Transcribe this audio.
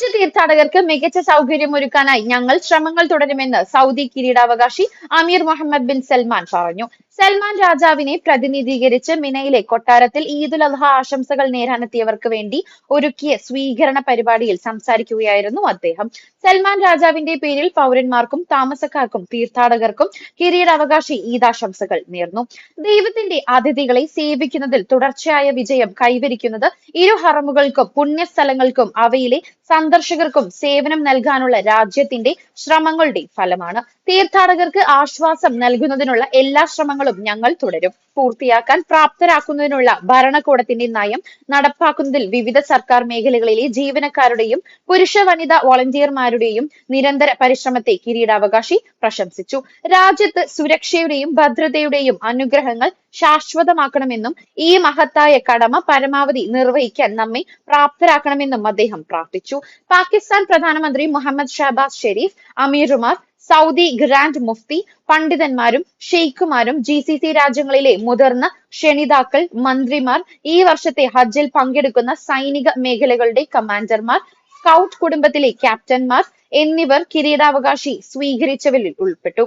ഹജ്ജ് തീർത്ഥാടകർക്ക് മികച്ച സൗകര്യം ഒരുക്കാനായി ഞങ്ങൾ ശ്രമങ്ങൾ തുടരുമെന്ന് സൗദി കിരീടാവകാശി അമീർ മുഹമ്മദ് ബിൻ സൽമാൻ പറഞ്ഞു. സൽമാൻ രാജാവിനെ പ്രതിനിധീകരിച്ച് മിനയിലെ കൊട്ടാരത്തിൽ ഈദുൽ അദ്ഹ ആശംസകൾ നേരാനെത്തിയവർക്ക് വേണ്ടി ഒരുക്കിയ സ്വീകരണ പരിപാടിയിൽ സംസാരിക്കുകയായിരുന്നു അദ്ദേഹം. സൽമാൻ രാജാവിന്റെ പേരിൽ പൗരന്മാർക്കും താമസക്കാർക്കും തീർത്ഥാടകർക്കും കിരീടാവകാശി ഈദാശംസകൾ നേർന്നു. ദൈവത്തിന്റെ അതിഥികളെ സേവിക്കുന്നതിൽ തുടർച്ചയായ വിജയം കൈവരിക്കുന്നത് ഇരു ഹറമുകൾക്കും പുണ്യസ്ഥലങ്ങൾക്കും അവയിലെ സന്ദർശകർക്കും സേവനം നൽകാനുള്ള രാജ്യത്തിന്റെ ശ്രമങ്ങളുടെ ഫലമാണ്. തീർത്ഥാടകർക്ക് ആശ്വാസം നൽകുന്നതിനുള്ള എല്ലാ ശ്രമങ്ങളും ഞങ്ങൾ തുടരും. പൂർത്തിയാക്കാൻ പ്രാപ്തരാക്കുന്നതിനുള്ള ഭരണകൂടത്തിന്റെ നയം നടപ്പാക്കുന്നതിൽ വിവിധ സർക്കാർ മേഖലകളിലെ ജീവനക്കാരുടെയും പുരുഷ വനിതാ വോളണ്ടിയർമാരുടെയും നിരന്തര പരിശ്രമത്തെ കിരീടാവകാശി പ്രശംസിച്ചു. രാജ്യത്ത് സുരക്ഷയുടെയും ഭദ്രതയുടെയും അനുഗ്രഹങ്ങൾ ശാശ്വതമാക്കണമെന്നും ഈ മഹത്തായ കടമ പരമാവധി നിർവഹിക്കാൻ നമ്മെ പ്രാപ്തരാക്കണമെന്നും അദ്ദേഹം പ്രാർത്ഥിച്ചു. പാകിസ്ഥാൻ പ്രധാനമന്ത്രി മുഹമ്മദ് ഷഹബാസ് ഷെരീഫ് അമീറുമാർ സൗദി ഗ്രാൻഡ് മുഫ്തി പണ്ഡിതന്മാരും ഷെയ്ഖുമാരും ജി സി സി രാജ്യങ്ങളിലെ മുതിർന്ന ക്ഷണിതാക്കൾ മന്ത്രിമാർ ഈ വർഷത്തെ ഹജ്ജിൽ പങ്കെടുക്കുന്ന സൈനിക മേഖലകളുടെ കമാൻഡർമാർ സ്കൗട്ട് കുടുംബത്തിലെ ക്യാപ്റ്റന്മാർ എന്നിവർ കിരീടാവകാശി സ്വീകരിച്ചവരിൽ ഉൾപ്പെട്ടു.